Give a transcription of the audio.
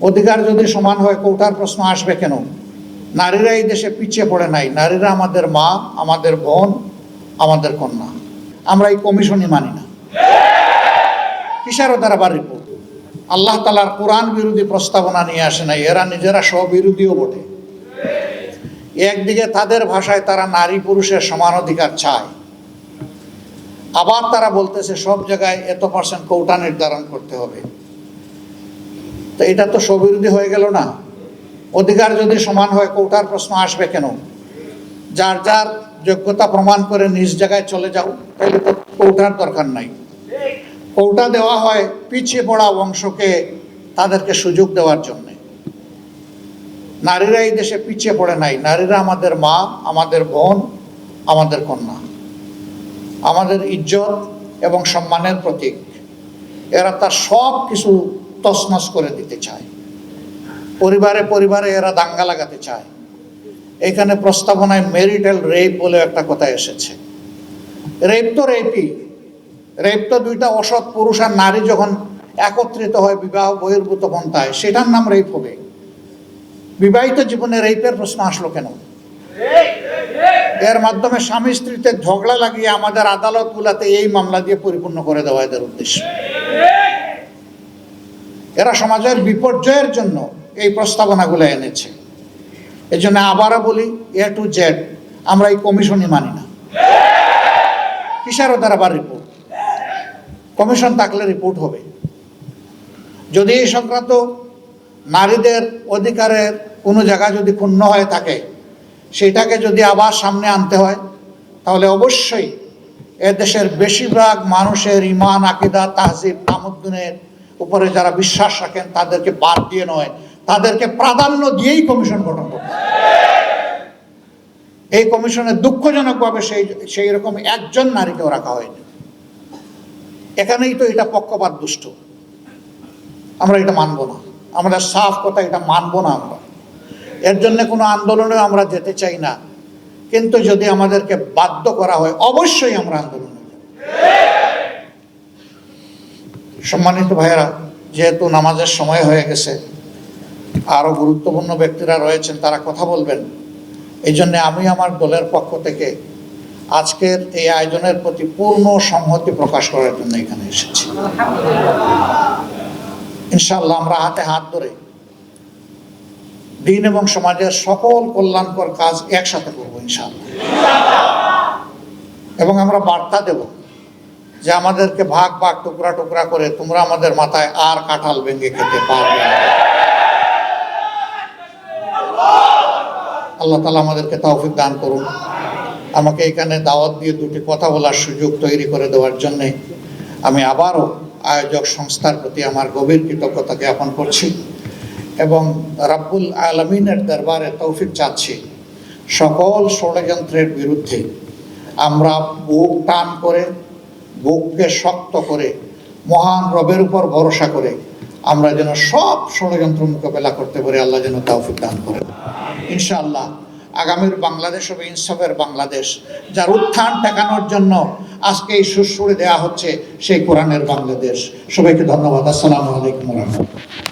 অধিকার যদি সমান হয়, কোটার প্রশ্ন আসবে কেন? নারীরা এই দেশে পিছিয়ে পড়ে নাই। নারীরা আমাদের মা, আমাদের বোন, আমাদের কন্যা। আমরা এই কমিশনই মানি না। কিসের দ্বারা রিপোর্ট আল্লাহ তালার কোরআন বিরোধী প্রস্তাবনা নিয়ে আসে নাই। এরা নিজেরা স্ববিরোধীও বটে। একদিকে তাদের ভাষায় তারা নারী পুরুষের সমান অধিকার চায়। আবার তারা বলতেছে, সব জায়গায় এত পার্সেন্ট কৌটা নির্ধারণ করতে হবে। তো এটা তো স্ববিরোধী হয়ে গেল না। অধিকার যদি সমান হয়, কৌটার প্রশ্ন আসবে কেন? যার যার যোগ্যতা প্রমাণ করে নিজ জায়গায় চলে যাও, তাহলে তো কৌটার দরকার নাই। কৌটা দেওয়া হয় পিছিয়ে পড়া বংশকে তাদেরকে সুযোগ দেওয়ার জন্য। নারীরা এই দেশে পিছিয়ে পড়ে নাই। নারীরা আমাদের মা, আমাদের বোন, আমাদের কন্যা। আমাদের ইজ্জত এবং সম্মানের প্রতীক। এরা তার সব কিছু তছনছ করে দিতে চায়। পরিবারে পরিবারে এরা দাঙ্গা লাগাতে চায়। এখানে প্রস্তাবনায় মেরিটাল রেপ বলে একটা কথা এসেছে। রেপ তো রেপই। রেপ তো দুইটা অসৎ পুরুষ আর নারী যখন একত্রিত হয়, বিবাহ বহির্ভূত পন্থায় সেটার নাম রেপ হবে। বিবাহিত জীবনে রেপের প্রশ্ন আসলো কেন? এর মাধ্যমে স্বামী স্ত্রীতে ঝগড়া লাগিয়ে আমাদের আদালতগুলোতে এই মামলা দিয়ে পরিপূর্ণ করে দেওয়া এদের উদ্দেশ্য। এরা সমাজের বিপর্যয়ের জন্য এই প্রস্তাবনাগুলো এনেছে। এই জন্য আবারও বলি এ টু জেড আমরা এই কমিশনই মানি না। কিসের ওদের আবার রিপোর্ট কমিশন থাকলে রিপোর্ট হবে। যদি এই সংক্রান্ত নারীদের অধিকারের কোনো জায়গা যদি ক্ষুণ্ণ হয়ে থাকে, সেটাকে যদি আবার সামনে আনতে হয়, তাহলে অবশ্যই এ দেশের বেশিরভাগ মানুষের ইমান আকিদা, তাহজিব তামুদ্দিনের উপরে যারা বিশ্বাস রাখেন, তাদেরকে বাদ দিয়ে নয়, তাদেরকে প্রাধান্য দিয়েই কমিশন গঠন করতে। এই কমিশনে দুঃখজনকভাবে সেই সেই রকম একজন নারীকেও রাখা হয়নি। এখানেই তো এটা পক্ষপাত দুষ্ট। আমরা এটা মানব না। আমাদের সাফ কথা, এটা মানব না আমরা। এর জন্য কোনো আন্দোলনে আমরা যেতে চাই না। কিন্তু যদি আমাদেরকে বাধ্য করা হয়, অবশ্যই আমরা আন্দোলনে সম্মানিত ভাইয়েরা, যেহেতু নামাজের সময় হয়ে গেছে, আরও গুরুত্বপূর্ণ ব্যক্তিরা রয়েছেন, তারা কথা বলবেন। এই জন্য আমি আমার দলের পক্ষ থেকে আজকের এই আয়োজনের প্রতি পূর্ণ সংহতি প্রকাশ করার জন্য এখানে এসেছি। ইনশাল্লাহ আমরা হাতে হাত ধরে দিন এবং সমাজের সকল কল্যাণকর কাজ একসাথে করব ইনশাল্লাহ এবং আমরা বার্তা দেব যে আমাদেরকে ভাগ ভাগ, টুকরা টুকরা করে তোমরা আমাদের মাথায় আর কাঁঠাল ভেঙে খেতে পারবে আল্লাহ তালা আমাদেরকে তৌফিক দান করুন। আমাকে এখানে দাওয়াত দিয়ে দুটি কথা বলার সুযোগ তৈরি করে দেওয়ার জন্যে আমি আবারও আয়োজক সংস্থার প্রতি আমার গভীর কৃতজ্ঞতা জ্ঞাপন করছি এবং রাব্বুল আলমিনের দরবারে তৌফিক চাচ্ছি। সকল ষড়যন্ত্রের বিরুদ্ধে আমরা বুক টান করে বুককে শক্ত করে, মহান রবের উপর ভরসা করে আমরা যেন সব ষড়যন্ত্র মোকাবেলা করতে পারি, আল্লাহ যেন তাওফিক দান করেন। ইনশাআল্লাহ আগামীর বাংলাদেশ হবে ইনসাফের বাংলাদেশ, যার উত্থান ঠেকানোর জন্য আজকে এই সুরসুরে দেওয়া হচ্ছে সেই কোরআনের বাংলাদেশ। সবাইকে ধন্যবাদ। আসসালামু আলাইকুম রহমতুল্লাহ।